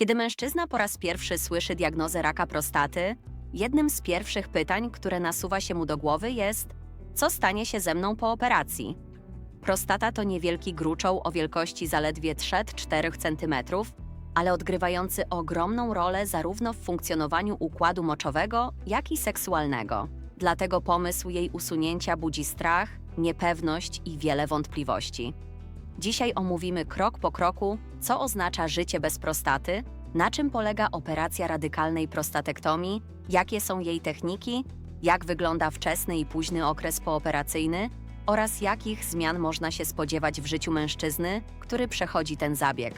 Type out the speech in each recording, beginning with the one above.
Kiedy mężczyzna po raz pierwszy słyszy diagnozę raka prostaty, jednym z pierwszych pytań, które nasuwa się mu do głowy jest: co stanie się ze mną po operacji? Prostata to niewielki gruczoł o wielkości zaledwie 3-4 cm, ale odgrywający ogromną rolę zarówno w funkcjonowaniu układu moczowego, jak i seksualnego. Dlatego pomysł jej usunięcia budzi strach, niepewność i wiele wątpliwości. Dzisiaj omówimy krok po kroku, co oznacza życie bez prostaty, na czym polega operacja radykalnej prostatektomii, jakie są jej techniki, jak wygląda wczesny i późny okres pooperacyjny oraz jakich zmian można się spodziewać w życiu mężczyzny, który przechodzi ten zabieg.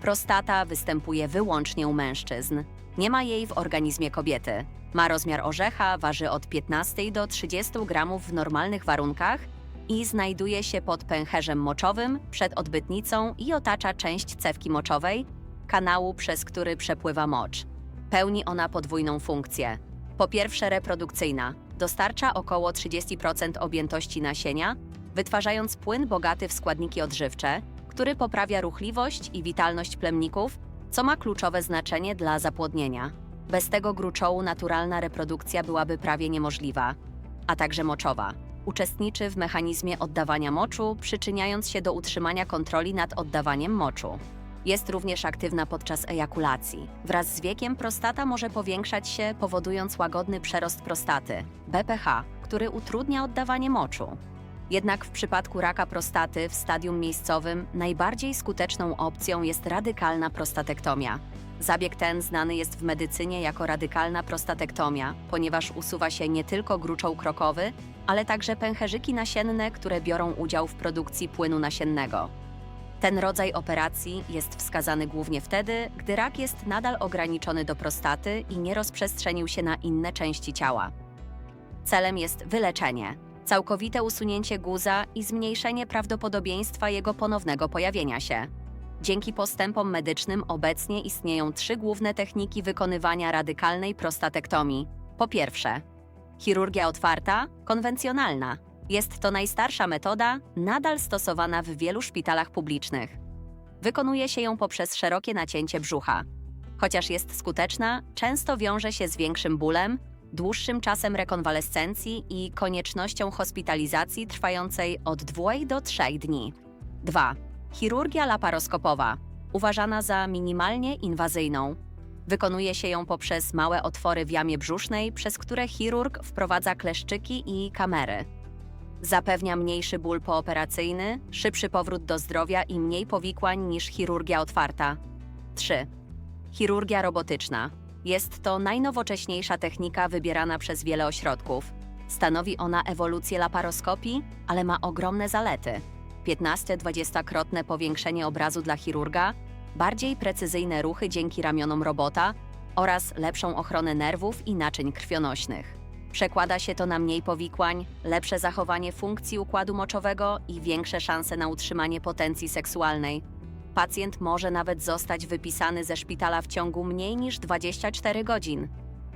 Prostata występuje wyłącznie u mężczyzn. Nie ma jej w organizmie kobiety. Ma rozmiar orzecha, waży od 15 do 30 gramów w normalnych warunkach i znajduje się pod pęcherzem moczowym, przed odbytnicą i otacza część cewki moczowej, kanału, przez który przepływa mocz. Pełni ona podwójną funkcję. Po pierwsze reprodukcyjna. Dostarcza około 30% objętości nasienia, wytwarzając płyn bogaty w składniki odżywcze, który poprawia ruchliwość i witalność plemników, co ma kluczowe znaczenie dla zapłodnienia. Bez tego gruczołu naturalna reprodukcja byłaby prawie niemożliwa, a także moczowa. Uczestniczy w mechanizmie oddawania moczu, przyczyniając się do utrzymania kontroli nad oddawaniem moczu. Jest również aktywna podczas ejakulacji. Wraz z wiekiem prostata może powiększać się, powodując łagodny przerost prostaty BPH, który utrudnia oddawanie moczu. Jednak w przypadku raka prostaty w stadium miejscowym najbardziej skuteczną opcją jest radykalna prostatektomia. Zabieg ten znany jest w medycynie jako radykalna prostatektomia, ponieważ usuwa się nie tylko gruczoł krokowy, ale także pęcherzyki nasienne, które biorą udział w produkcji płynu nasiennego. Ten rodzaj operacji jest wskazany głównie wtedy, gdy rak jest nadal ograniczony do prostaty i nie rozprzestrzenił się na inne części ciała. Celem jest wyleczenie, całkowite usunięcie guza i zmniejszenie prawdopodobieństwa jego ponownego pojawienia się. Dzięki postępom medycznym obecnie istnieją trzy główne techniki wykonywania radykalnej prostatektomii. Po pierwsze, chirurgia otwarta, konwencjonalna. Jest to najstarsza metoda, nadal stosowana w wielu szpitalach publicznych. Wykonuje się ją poprzez szerokie nacięcie brzucha. Chociaż jest skuteczna, często wiąże się z większym bólem, dłuższym czasem rekonwalescencji i koniecznością hospitalizacji trwającej od 2 do 3 dni. 2. Chirurgia laparoskopowa, uważana za minimalnie inwazyjną. Wykonuje się ją poprzez małe otwory w jamie brzusznej, przez które chirurg wprowadza kleszczyki i kamery. Zapewnia mniejszy ból pooperacyjny, szybszy powrót do zdrowia i mniej powikłań niż chirurgia otwarta. 3. Chirurgia robotyczna. Jest to najnowocześniejsza technika wybierana przez wiele ośrodków. Stanowi ona ewolucję laparoskopii, ale ma ogromne zalety. 15-20-krotne powiększenie obrazu dla chirurga, bardziej precyzyjne ruchy dzięki ramionom robota oraz lepszą ochronę nerwów i naczyń krwionośnych. Przekłada się to na mniej powikłań, lepsze zachowanie funkcji układu moczowego i większe szanse na utrzymanie potencji seksualnej. Pacjent może nawet zostać wypisany ze szpitala w ciągu mniej niż 24 godzin.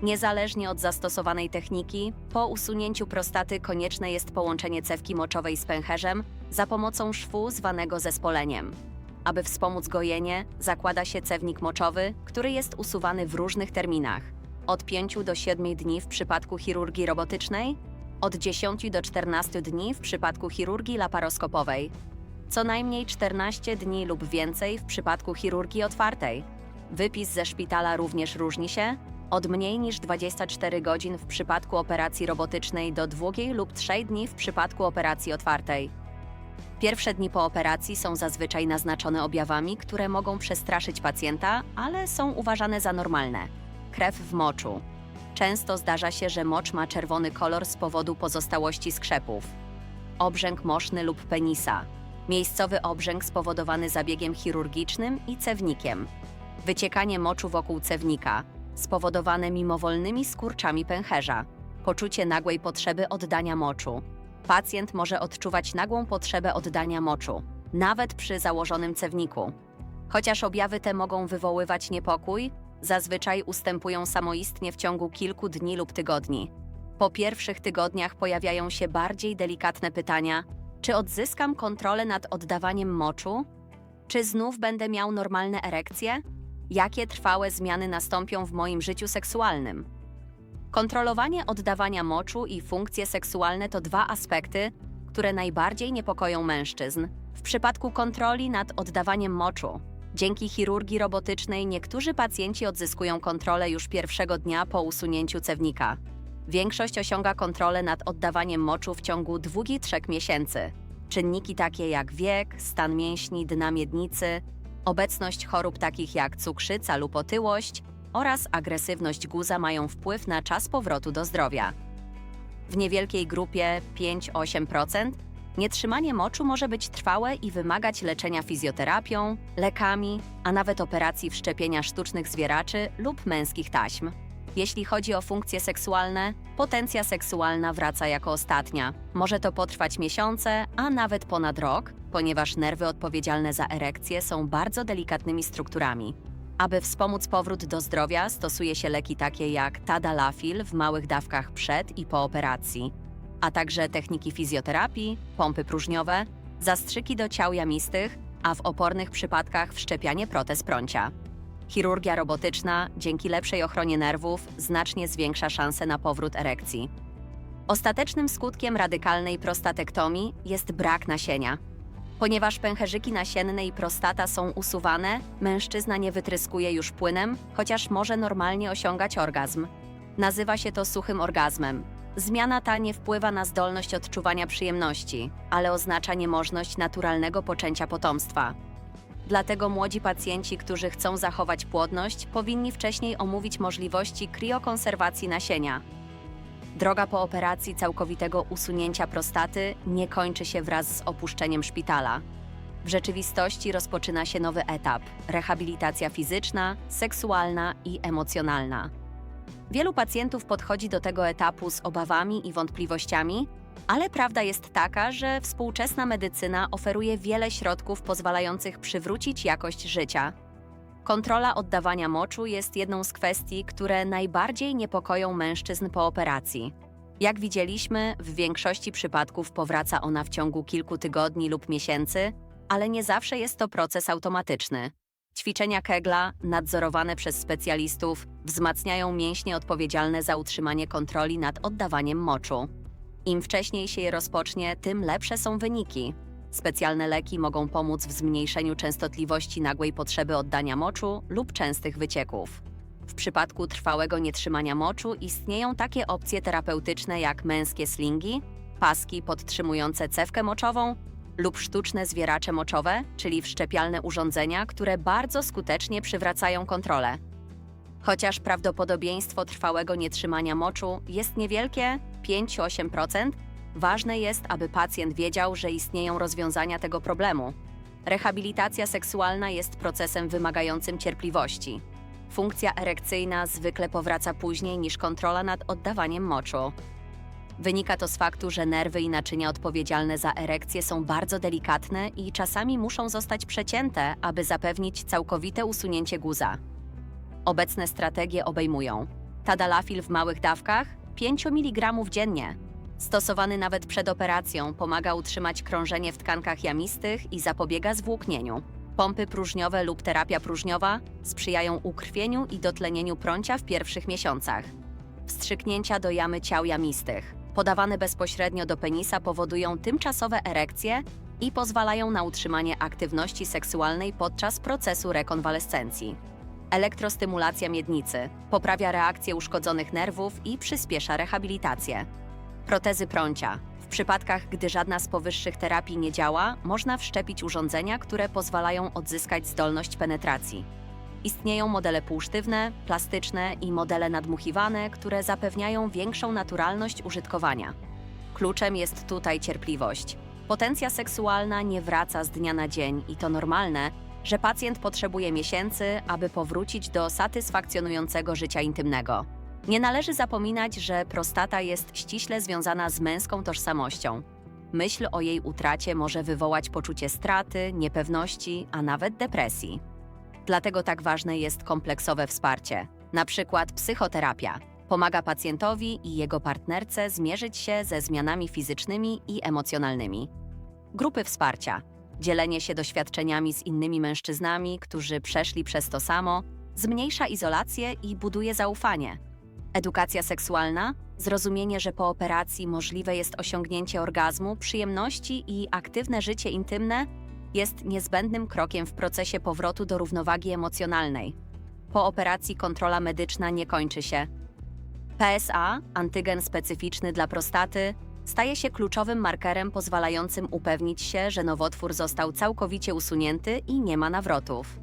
Niezależnie od zastosowanej techniki, po usunięciu prostaty konieczne jest połączenie cewki moczowej z pęcherzem za pomocą szwu zwanego zespoleniem. Aby wspomóc gojenie, zakłada się cewnik moczowy, który jest usuwany w różnych terminach. Od 5 do 7 dni w przypadku chirurgii robotycznej, od 10 do 14 dni w przypadku chirurgii laparoskopowej, co najmniej 14 dni lub więcej w przypadku chirurgii otwartej. Wypis ze szpitala również różni się od mniej niż 24 godzin w przypadku operacji robotycznej do 2 lub 3 dni w przypadku operacji otwartej. Pierwsze dni po operacji są zazwyczaj naznaczone objawami, które mogą przestraszyć pacjenta, ale są uważane za normalne. Krew w moczu. Często zdarza się, że mocz ma czerwony kolor z powodu pozostałości skrzepów. Obrzęk moszny lub penisa. Miejscowy obrzęk spowodowany zabiegiem chirurgicznym i cewnikiem. Wyciekanie moczu wokół cewnika, spowodowane mimowolnymi skurczami pęcherza. Poczucie nagłej potrzeby oddania moczu. Pacjent może odczuwać nagłą potrzebę oddania moczu, nawet przy założonym cewniku. Chociaż objawy te mogą wywoływać niepokój, zazwyczaj ustępują samoistnie w ciągu kilku dni lub tygodni. Po pierwszych tygodniach pojawiają się bardziej delikatne pytania: czy odzyskam kontrolę nad oddawaniem moczu? Czy znów będę miał normalne erekcje? jakie trwałe zmiany nastąpią w moim życiu seksualnym. Kontrolowanie oddawania moczu i funkcje seksualne to dwa aspekty, które najbardziej niepokoją mężczyzn. W przypadku kontroli nad oddawaniem moczu, dzięki chirurgii robotycznej niektórzy pacjenci odzyskują kontrolę już pierwszego dnia po usunięciu cewnika. Większość osiąga kontrolę nad oddawaniem moczu w ciągu 2-3 miesięcy. Czynniki takie jak wiek, stan mięśni, dna miednicy, obecność chorób takich jak cukrzyca lub otyłość oraz agresywność guza mają wpływ na czas powrotu do zdrowia. W niewielkiej grupie 5-8% nietrzymanie moczu może być trwałe i wymagać leczenia fizjoterapią, lekami, a nawet operacji wszczepienia sztucznych zwieraczy lub męskich taśm. Jeśli chodzi o funkcje seksualne, potencja seksualna wraca jako ostatnia. Może to potrwać miesiące, a nawet ponad rok, ponieważ nerwy odpowiedzialne za erekcję są bardzo delikatnymi strukturami. Aby wspomóc powrót do zdrowia, stosuje się leki takie jak tadalafil w małych dawkach przed i po operacji, a także techniki fizjoterapii, pompy próżniowe, zastrzyki do ciał jamistych, a w opornych przypadkach wszczepianie protez prącia. Chirurgia robotyczna, dzięki lepszej ochronie nerwów, znacznie zwiększa szanse na powrót erekcji. Ostatecznym skutkiem radykalnej prostatektomii jest brak nasienia. Ponieważ pęcherzyki nasienne i prostata są usuwane, mężczyzna nie wytryskuje już płynem, chociaż może normalnie osiągać orgazm. Nazywa się to suchym orgazmem. Zmiana ta nie wpływa na zdolność odczuwania przyjemności, ale oznacza niemożność naturalnego poczęcia potomstwa. Dlatego młodzi pacjenci, którzy chcą zachować płodność, powinni wcześniej omówić możliwości kriokonserwacji nasienia. Droga po operacji całkowitego usunięcia prostaty nie kończy się wraz z opuszczeniem szpitala. W rzeczywistości rozpoczyna się nowy etap rehabilitacja fizyczna, seksualna i emocjonalna. Wielu pacjentów podchodzi do tego etapu z obawami i wątpliwościami, ale prawda jest taka, że współczesna medycyna oferuje wiele środków pozwalających przywrócić jakość życia. Kontrola oddawania moczu jest jedną z kwestii, które najbardziej niepokoją mężczyzn po operacji. Jak widzieliśmy, w większości przypadków powraca ona w ciągu kilku tygodni lub miesięcy, ale nie zawsze jest to proces automatyczny. Ćwiczenia Kegla, nadzorowane przez specjalistów, wzmacniają mięśnie odpowiedzialne za utrzymanie kontroli nad oddawaniem moczu. Im wcześniej się je rozpocznie, tym lepsze są wyniki. Specjalne leki mogą pomóc w zmniejszeniu częstotliwości nagłej potrzeby oddania moczu lub częstych wycieków. W przypadku trwałego nietrzymania moczu istnieją takie opcje terapeutyczne jak męskie slingi, paski podtrzymujące cewkę moczową lub sztuczne zwieracze moczowe, czyli wszczepialne urządzenia, które bardzo skutecznie przywracają kontrolę. Chociaż prawdopodobieństwo trwałego nietrzymania moczu jest niewielkie 5-8%, ważne jest, aby pacjent wiedział, że istnieją rozwiązania tego problemu. Rehabilitacja seksualna jest procesem wymagającym cierpliwości. Funkcja erekcyjna zwykle powraca później niż kontrola nad oddawaniem moczu. Wynika to z faktu, że nerwy i naczynia odpowiedzialne za erekcję są bardzo delikatne i czasami muszą zostać przecięte, aby zapewnić całkowite usunięcie guza. Obecne strategie obejmują tadalafil w małych dawkach 5 mg dziennie. Stosowany nawet przed operacją pomaga utrzymać krążenie w tkankach jamistych i zapobiega zwłóknieniu. Pompy próżniowe lub terapia próżniowa sprzyjają ukrwieniu i dotlenieniu prącia w pierwszych miesiącach. Wstrzyknięcia do jamy ciał jamistych, podawane bezpośrednio do penisa, powodują tymczasowe erekcje i pozwalają na utrzymanie aktywności seksualnej podczas procesu rekonwalescencji. Elektrostymulacja miednicy poprawia reakcję uszkodzonych nerwów i przyspiesza rehabilitację. Protezy prącia. W przypadkach, gdy żadna z powyższych terapii nie działa, można wszczepić urządzenia, które pozwalają odzyskać zdolność penetracji. Istnieją modele półsztywne, plastyczne i modele nadmuchiwane, które zapewniają większą naturalność użytkowania. Kluczem jest tutaj cierpliwość. Potencja seksualna nie wraca z dnia na dzień i to normalne, że pacjent potrzebuje miesięcy, aby powrócić do satysfakcjonującego życia intymnego. Nie należy zapominać, że prostata jest ściśle związana z męską tożsamością. Myśl o jej utracie może wywołać poczucie straty, niepewności, a nawet depresji. Dlatego tak ważne jest kompleksowe wsparcie, na przykład psychoterapia. Pomaga pacjentowi i jego partnerce zmierzyć się ze zmianami fizycznymi i emocjonalnymi. Grupy wsparcia dzielenie się doświadczeniami z innymi mężczyznami, którzy przeszli przez to samo, zmniejsza izolację i buduje zaufanie. Edukacja seksualna, zrozumienie, że po operacji możliwe jest osiągnięcie orgazmu, przyjemności i aktywne życie intymne, jest niezbędnym krokiem w procesie powrotu do równowagi emocjonalnej. Po operacji kontrola medyczna nie kończy się. PSA, antygen specyficzny dla prostaty, staje się kluczowym markerem pozwalającym upewnić się, że nowotwór został całkowicie usunięty i nie ma nawrotów.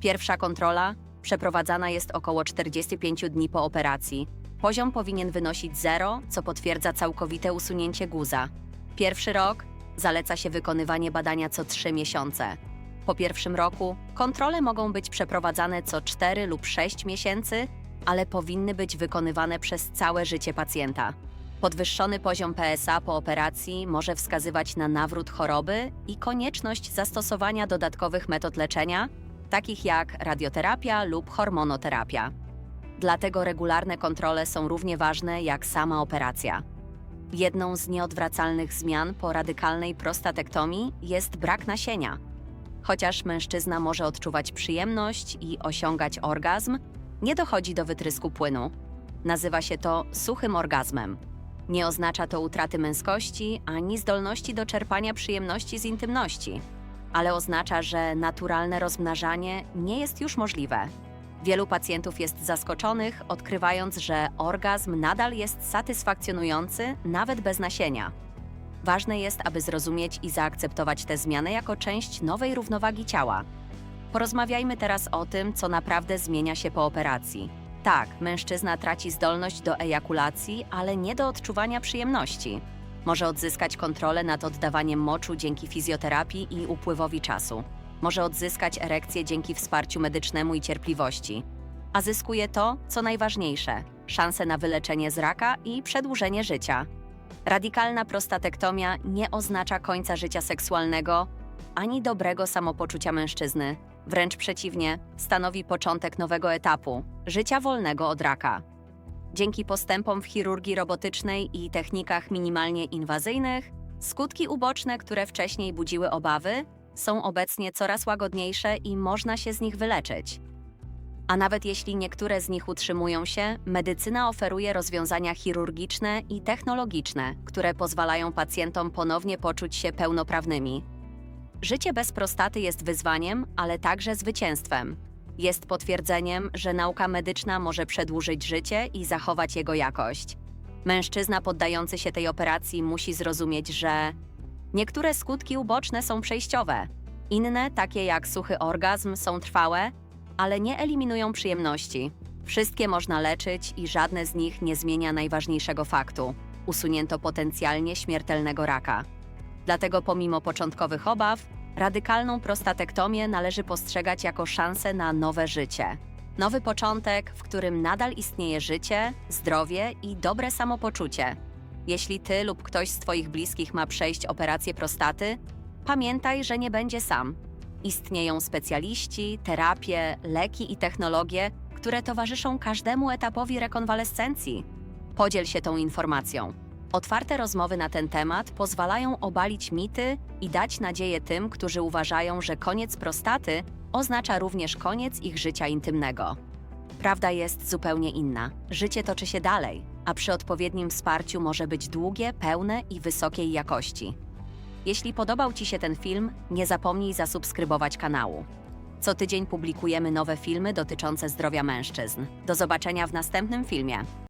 Pierwsza kontrola przeprowadzana jest około 45 dni po operacji. Poziom powinien wynosić 0, co potwierdza całkowite usunięcie guza. Pierwszy rok zaleca się wykonywanie badania co 3 miesiące. Po pierwszym roku kontrole mogą być przeprowadzane co 4 lub 6 miesięcy, ale powinny być wykonywane przez całe życie pacjenta. Podwyższony poziom PSA po operacji może wskazywać na nawrót choroby i konieczność zastosowania dodatkowych metod leczenia, takich jak radioterapia lub hormonoterapia. Dlatego regularne kontrole są równie ważne jak sama operacja. Jedną z nieodwracalnych zmian po radykalnej prostatektomii jest brak nasienia. Chociaż mężczyzna może odczuwać przyjemność i osiągać orgazm, nie dochodzi do wytrysku płynu. Nazywa się to suchym orgazmem. Nie oznacza to utraty męskości ani zdolności do czerpania przyjemności z intymności, ale oznacza, że naturalne rozmnażanie nie jest już możliwe. Wielu pacjentów jest zaskoczonych, odkrywając, że orgazm nadal jest satysfakcjonujący nawet bez nasienia. Ważne jest, aby zrozumieć i zaakceptować tę zmianę jako część nowej równowagi ciała. Porozmawiajmy teraz o tym, co naprawdę zmienia się po operacji. Tak, mężczyzna traci zdolność do ejakulacji, ale nie do odczuwania przyjemności. Może odzyskać kontrolę nad oddawaniem moczu dzięki fizjoterapii i upływowi czasu. Może odzyskać erekcję dzięki wsparciu medycznemu i cierpliwości. A zyskuje to, co najważniejsze szanse na wyleczenie z raka i przedłużenie życia. Radikalna prostatektomia nie oznacza końca życia seksualnego ani dobrego samopoczucia mężczyzny. Wręcz przeciwnie, stanowi początek nowego etapu życia wolnego od raka. Dzięki postępom w chirurgii robotycznej i technikach minimalnie inwazyjnych, skutki uboczne, które wcześniej budziły obawy, są obecnie coraz łagodniejsze i można się z nich wyleczyć. A nawet jeśli niektóre z nich utrzymują się, medycyna oferuje rozwiązania chirurgiczne i technologiczne, które pozwalają pacjentom ponownie poczuć się pełnoprawnymi. Życie bez prostaty jest wyzwaniem, ale także zwycięstwem. Jest potwierdzeniem, że nauka medyczna może przedłużyć życie i zachować jego jakość. Mężczyzna poddający się tej operacji musi zrozumieć, że niektóre skutki uboczne są przejściowe, inne, takie jak suchy orgazm, są trwałe, ale nie eliminują przyjemności. Wszystkie można leczyć i żadne z nich nie zmienia najważniejszego faktu usunięto potencjalnie śmiertelnego raka. Dlatego pomimo początkowych obaw, radykalną prostatektomię należy postrzegać jako szansę na nowe życie. Nowy początek, w którym nadal istnieje życie, zdrowie i dobre samopoczucie. Jeśli ty lub ktoś z twoich bliskich ma przejść operację prostaty, pamiętaj, że nie będzie sam. Istnieją specjaliści, terapie, leki i technologie, które towarzyszą każdemu etapowi rekonwalescencji. Podziel się tą informacją. Otwarte rozmowy na ten temat pozwalają obalić mity i dać nadzieję tym, którzy uważają, że koniec prostaty oznacza również koniec ich życia intymnego. Prawda jest zupełnie inna. Życie toczy się dalej, a przy odpowiednim wsparciu może być długie, pełne i wysokiej jakości. Jeśli podobał Ci się ten film, nie zapomnij zasubskrybować kanału. Co tydzień publikujemy nowe filmy dotyczące zdrowia mężczyzn. Do zobaczenia w następnym filmie.